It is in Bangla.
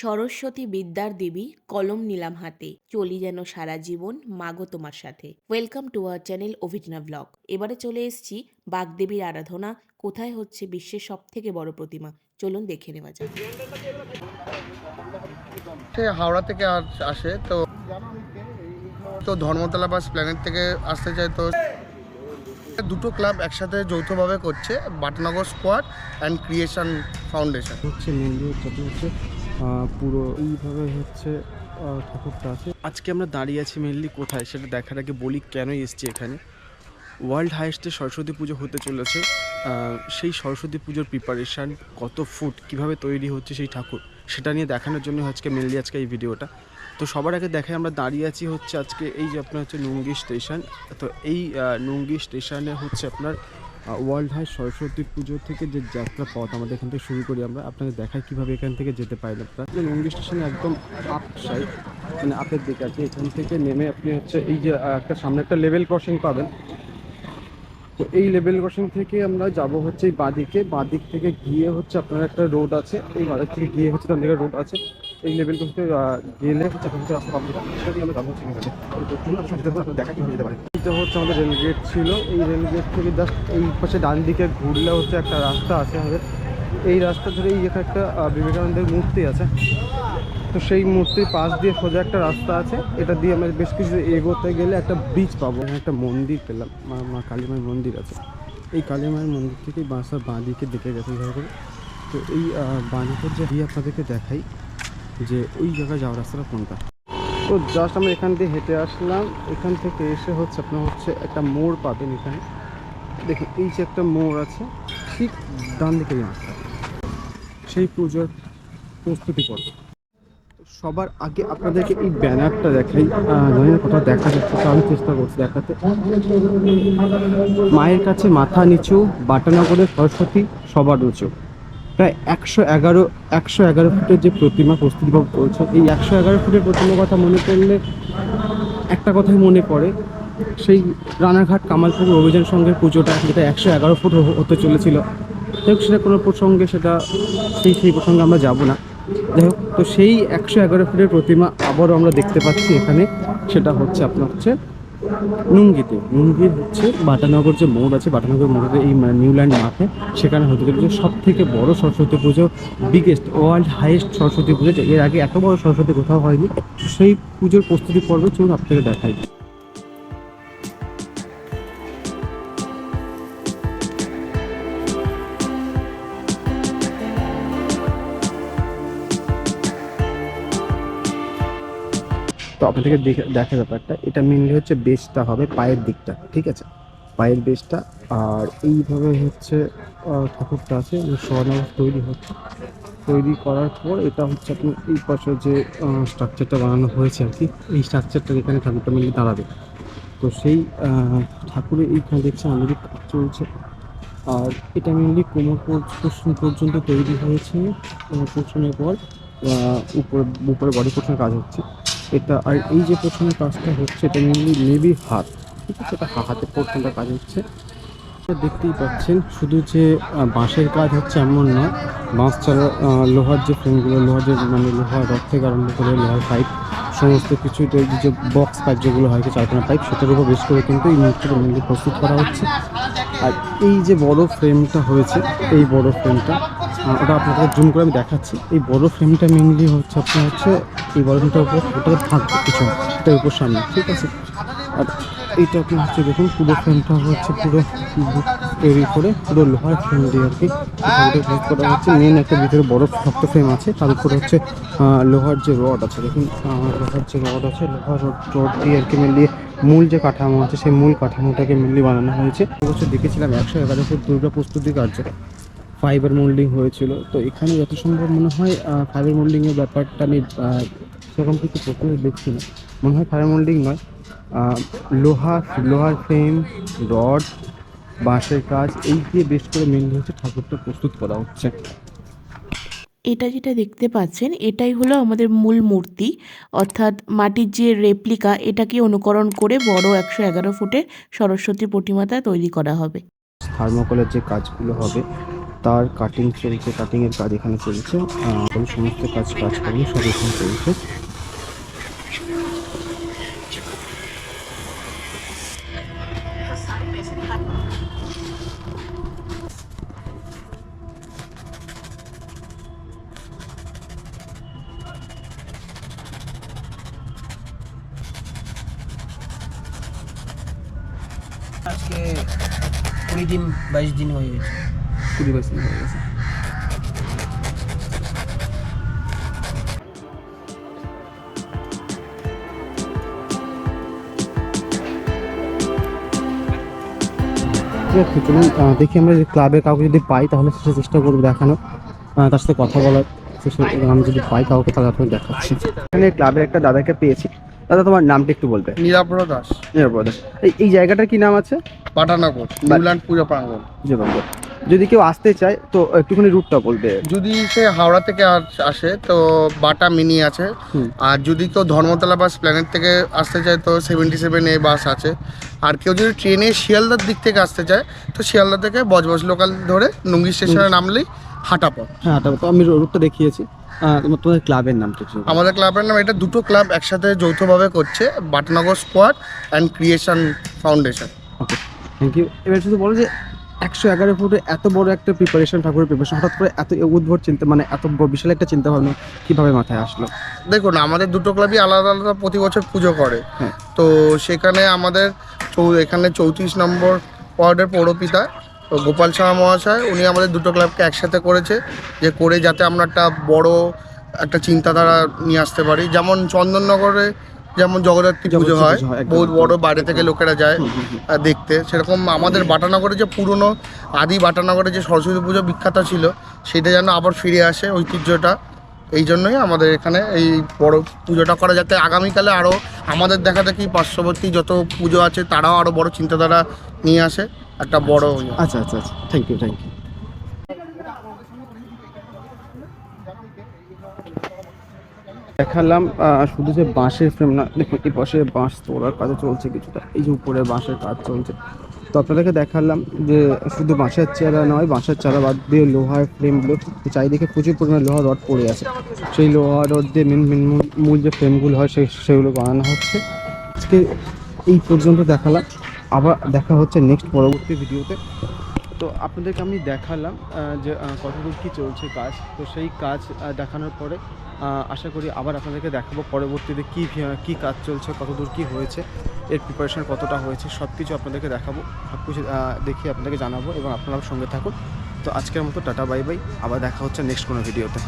সরস্বতী বিদ্যার দেবী কলম নিলাম হাতে। চলি যেন সারা জীবন মাগো তোমার সাথে। ওয়েলকাম টু আওয়ার চ্যানেল অভিটনা ব্লগ এবারে চলে এসেছি বাগদেবীর আরাধনা কোথায় হচ্ছে বিশ্বের সব থেকে বড় প্রতিমা। চলুন দেখে নেওয়া যাক। সে হাওড়া থেকে আসে তো তো ধর্মতলা বাস প্ল্যানেট থেকে আসতে চায় তো দুটো ক্লাব একসাথে যৌথভাবে করছে Batanagar squad and creation foundation. হচ্ছে মন্দির হচ্ছে পুরো এইভাবে হচ্ছে ঠাকুরটা আছে। আজকে আমরা দাঁড়িয়ে আছি মেনলি কোথায় সেটা দেখার আগে বলি কেন এসছি এখানে। ওয়ার্ল্ড হাইয়েস্টে সরস্বতী পুজো হতে চলেছে। সেই সরস্বতী পুজোর প্রিপারেশান কত ফুট কীভাবে তৈরি হচ্ছে সেই ঠাকুর, সেটা নিয়ে দেখানোর জন্য আজকে মেনলি আজকে এই ভিডিওটা। তো সবার আগে দেখে আমরা দাঁড়িয়ে আছি হচ্ছে আজকে এই যে আপনার হচ্ছে নুঙ্গি স্টেশন তো এই নুঙ্গি স্টেশনে হচ্ছে আপনার ওয়ার্ল্ড হাই সরস্বতী পুজো থেকে যে যাত্রা পথ আমাদের এখান থেকে শুরু করি আমরা আপনাকে দেখাই কীভাবে এখান থেকে যেতে পারেন আপনারা। নুঙ্গি স্টেশন একদম আপ সাইড মানে আপের দিকে আছে এখান থেকে নেমে আপনি হচ্ছে এই যে একটা সামনে একটা লেভেল ক্রসিং পাবেন। তো এই লেভেল ক্রসিং থেকে আমরা যাব হচ্ছে এই বাঁদিকে বাঁদিক থেকে গিয়ে হচ্ছে আপনার একটা রোড আছে এই বাঁদিক থেকে গিয়ে হচ্ছে তার দিকে রোড আছে। এই লেভেল ক্রসিং গেলে হচ্ছে রাস্তা হচ্ছে এখানে। তো যেতে হবে, এটা হচ্ছে আমাদের রেল গেট ছিল। এই রেল গেট থেকে জাস্ট এই পাশে ডান দিকে ঘুরলে হচ্ছে একটা রাস্তা আছে আমাদের। এই রাস্তা ধরে এই যেখানে একটা বিবেকানন্দের মূর্তি আছে। তো সেই মূর্তির পাশ দিয়ে সোজা একটা রাস্তা আছে। এটা দিয়ে আমরা বেশ কিছু এগোতে গেলে একটা ব্রিজ পাবো। এখানে একটা মন্দির পেলাম। মা মা কালীমায়ের মন্দির আছে। এই কালীমায়ের মন্দির থেকে বাসার বাঁ দিকে দেখে গেছে এইভাবে করে। তো এই বাঁ দিকের যে আপনাদেরকে দেখাই, যে ওই জায়গায় যাওয়ার রাস্তাটা কোনটা? তো জাস্ট আমরা এখান দিয়ে হেঁটে আসলাম। এখান থেকে এসে হচ্ছে আপনার হচ্ছে একটা মোড় পাবেন এখানে। দেখুন, এই যে একটা মোড় আছে, ঠিক ডান দিকে সেই পুজোর প্রস্তুতি পর্ব। সবার আগে আপনাদেরকে এই ব্যানারটা দেখাই। কোথাও দেখা যাচ্ছে তো আমি চেষ্টা করছি দেখাতে। মায়ের কাছে মাথা নিচু বাটানগরের সরস্বতী, সবার উঁচু প্রায় একশো এগারো একশো এগারো ফুটের যে প্রতিমা প্রস্তুতিভাব চলছে এই একশো এগারো ফুটের প্রতিমার কথা মনে করলে একটা কথাই মনে পড়ে, সেই রানাঘাট কামালপুর অভিযান সংঘের পুজোটা যেটা একশো এগারো ফুট হতে চলেছিল। যাই হোক সেটা কোনো প্রসঙ্গে সেটা সেই সেই প্রসঙ্গে আমরা যাব না। যাই হোক তো সেই একশো এগারো ফুটের প্রতিমা আবারও আমরা দেখতে পাচ্ছি এখানে, সেটা হচ্ছে আপনার হচ্ছে নুঙ্গিতে নুঙ্গি হচ্ছে বাটানগর যে মোড় আছে, বাটানগর মোড়ের এই মানে নিউল্যান্ড মাঠে। সেখানে হতে চলেছে সব থেকে বড় সরস্বতী পুজো বিগেস্ট ওয়ার্ল্ড হাইয়েস্ট সরস্বতী পুজো। এর আগে এত বড় সরস্বতী কোথাও হয়নি। সেই পুজোর প্রস্তুতি পর্বে চলুন আপনাকে দেখাই। আপনাদেরকে দেখে ব্যাপারটা, এটা মেনলি হচ্ছে বেসটা হবে পায়ের দিকটা, ঠিক আছে? পায়ের বেসটা, আর এইভাবে হচ্ছে ঠাকুরটা আছে সোয়ানো তৈরি হচ্ছে। তৈরি করার পর এটা হচ্ছে আপনার এই পাশে যে স্ট্রাকচারটা বানানো হয়েছে আর কি, এই স্ট্রাকচারটা এখানে ঠাকুরটা মেনলি দাঁড়াবে। তো সেই ঠাকুরের এইখানে দেখছি আমাদের কাজ চলছে। আর এটা মেনলি কোমর পর্যন্ত তৈরি হয়েছে। কোমর পর উপরে উপরে বডি পোর্শনের কাজ হচ্ছে। এটা আর এই যে প্রথমে কাজটা হচ্ছে, এটা মেনলি মেবি হাত, ঠিক আছে? এটা হা- হাতের পোর্শনটা কাজ হচ্ছে। দেখতেই পাচ্ছেন, শুধু যে বাঁশের কাজ হচ্ছে এমন নয় বাঁশ ছাড়া লোহার যে ফ্রেমগুলো, লোহার যে মানে লোহার রড থেকে আরম্ভ করে লোহার পাইপ, সমস্ত কিছু যে বক্স পাইপ যেগুলো হয় চারখানা পাইপ, সেটার উপর বেশ করে কিন্তু এই মূর্তিটা মেনলি প্রস্তুত করা হচ্ছে। আর এই যে বড় ফ্রেমটা হয়েছে, এই বড় ফ্রেমটা ওটা আপনাদের জুম করে আমি দেখাচ্ছি। এই বড় ফ্রেমটা মেনলি হচ্ছে আপনার হচ্ছে এই বড় উপর, ওটাকে থাকবে পিছনে এটার উপর সামনে, ঠিক আছে? আর এইটা আপনার হচ্ছে দেখুন, পুরো ফ্রেমটা হচ্ছে পুরো তৈরি করে, পুরো লোহার ফ্রেম দিয়ে আর কি করা হচ্ছে। মেন একটা ভিতরে বড় শক্ত ফ্রেম আছে তার উপরে হচ্ছে লোহার যে রড আছে, দেখুন লোহার যে রড আছে, লোহার রড রড দিয়ে আর কি মেনলি মূল যে কাঠামো আছে, সেই মূল কাঠামোটাকে মেনলি বানানো হয়েছে। এবছর দেখেছিলাম, একশো এগারো ফুট দুর্গা প্রস্তুতি কার্য। ফাইবার মোল্ডিং হয়েছিল। তো এখানে যত সম্ভব মনে হয় ফাইবার মোল্ডিংয়ের ব্যাপারটা আমি সেরকম কিছু প্রথমে দেখছি না। মনে হয় ফাইবার মোল্ডিং নয়। লোহা লোহার ফ্রেম রড বাঁশের কাজ এই দিয়ে বেশ করে মেনলি হচ্ছে ঠাকুরটা প্রস্তুত করা হচ্ছে। এটা যেটা দেখতে পাচ্ছেন এটাই হলো আমাদের মূল মূর্তি। অর্থাৎ মাটির যে রেপ্লিকা এটাকে অনুকরণ করে বড় একশো এগারো ফুটে সরস্বতী প্রতিমাটা তৈরি করা হবে। থার্মোকলের যে কাজগুলো হবে তার কাটিং চলছে কাটিং এর কাজ এখানে চলছে। সমস্ত কাজ কাজ কর্ম সব এখানে চলছে। আজকে কুড়ি দিন বাইশ দিন হয়ে গেছে। কুড়ি বাইশ দিন হয়ে গেছে। ঠিক আছে চলুন দেখি আমরা যদি ক্লাবের কাউকে যদি পাই তাহলে সেটা চেষ্টা করব দেখানো তার সাথে কথা বলার আমি যদি পাই কাউকে তাহলে আপনাকে দেখাচ্ছি। এখানে ক্লাবের একটা দাদাকে পেয়েছি। দাদা তোমার নামটা একটু বলবে। নিরাপদ দাস। নিরাপদ এই এই জায়গাটার কি নাম আছে? পাটানগর নিউল্যান্ড পূজা প্রাঙ্গণ। জীবনগর যদি কেউ আসতে চায় তো একটুখানি রুটটা বলবে। যদি সে হাওড়া থেকে আসে তো বাটা মিনি আছে। আর যদি কেউ ধর্মতলা বাস প্ল্যানেট থেকে আসতে চায় তো সেভেন্টি সেভেন এ বাস আছে। আর কেউ যদি ট্রেনে শিয়ালদার দিক থেকে আসতে চায় তো শিয়ালদা থেকে বজবজ লোকাল ধরে নুঙ্গি স্টেশনে নামলেই হাঁটা পথ। হ্যাঁ তা তো আমি রুটটা দেখিয়েছি। তোমাদের ক্লাবের নামটা একটু আমাদের ক্লাবের নাম এটা দুটো ক্লাব একসাথে যৌথভাবে করছে Batanagar squad and creation foundation okay thank you এবার শুধু বলো যে একশো এগারো ফুটে এত বড় একটা প্রিপারেশন ঠাকুরের প্রিপারেশন হঠাৎ করে এত উদ্ভট চিন্তা মানে এত বড় বিশাল একটা চিন্তা ভাবনা কীভাবে মাথায় আসলো? দেখুন আমাদের দুটো ক্লাবই আলাদা আলাদা প্রতি বছর পুজো করে। হ্যাঁ। তো সেখানে আমাদের এখানে চৌত্রিশ নম্বর ওয়ার্ডের পৌরপিতা তো গোপাল শর্মা মহাশয় উনি আমাদের দুটো ক্লাবকে একসাথে করেছে যে করে যাতে আমরা একটা বড় একটা চিন্তাধারা নিয়ে আসতে পারি। যেমন চন্দননগরে যেমন জগদ্ধাত্রী পুজো হয় বহু বহুত বড় বাইরে থেকে লোকেরা যায় দেখতে। সেরকম আমাদের বাটানগরে যে পুরনো আদি বাটানগরে যে সরস্বতী পুজো বিখ্যাত ছিল সেটা যেন আবার ফিরে আসে ঐতিহ্যটা। এই জন্যই আমাদের এখানে এই বড় পুজোটা করা যাতে আগামীকালে আরও আমাদের দেখা দেখি পার্শ্ববর্তী যত পুজো আছে তারাও আরও বড় চিন্তাধারা নিয়ে আসে, একটা বড় ইয়ে। আচ্ছা আচ্ছা আচ্ছা। থ্যাংক ইউ থ্যাংক ইউ দেখালাম শুধু যে বাঁশের ফ্রেম না, দেখুন, এই পাশে বাঁশ তোলার কাজ চলছে কিছুটা। এই যে উপরে বাঁশের কাজ চলছে। তো আপনাদেরকে দেখালাম যে শুধু বাঁশের চারা নয়, বাঁশের চারা বাদ দিয়ে লোহার ফ্রেমগুলো চারিদিকে প্রচুর পরিমাণে লোহার রড পড়ে আছে। সেই লোহার রড দিয়ে মেন মেন মূল যে ফ্রেমগুলো হয়, সেই, সেগুলো বানানো হচ্ছে। আজকে এই পর্যন্ত দেখালাম। আবার দেখা হচ্ছে নেক্সট পরবর্তী ভিডিওতে। তো আপনাদেরকে আমি দেখালাম যে কতদূর কী চলছে কাজ। তো সেই কাজ দেখানোর পরে আশা করি আবার আপনাদেরকে দেখাবো পরবর্তীতে কী কী কাজ চলছে, কতদূর কী হয়েছে। এর প্রিপারেশন কতটা হয়েছে সব কিছু আপনাদেরকে দেখাবো সব কিছু দেখিয়ে আপনাদেরকে জানাব এবং আপনারা সঙ্গে থাকুন। তো আজকের মতো টাটা বাই বাই আবার দেখা হচ্ছে নেক্সট কোনো ভিডিওতে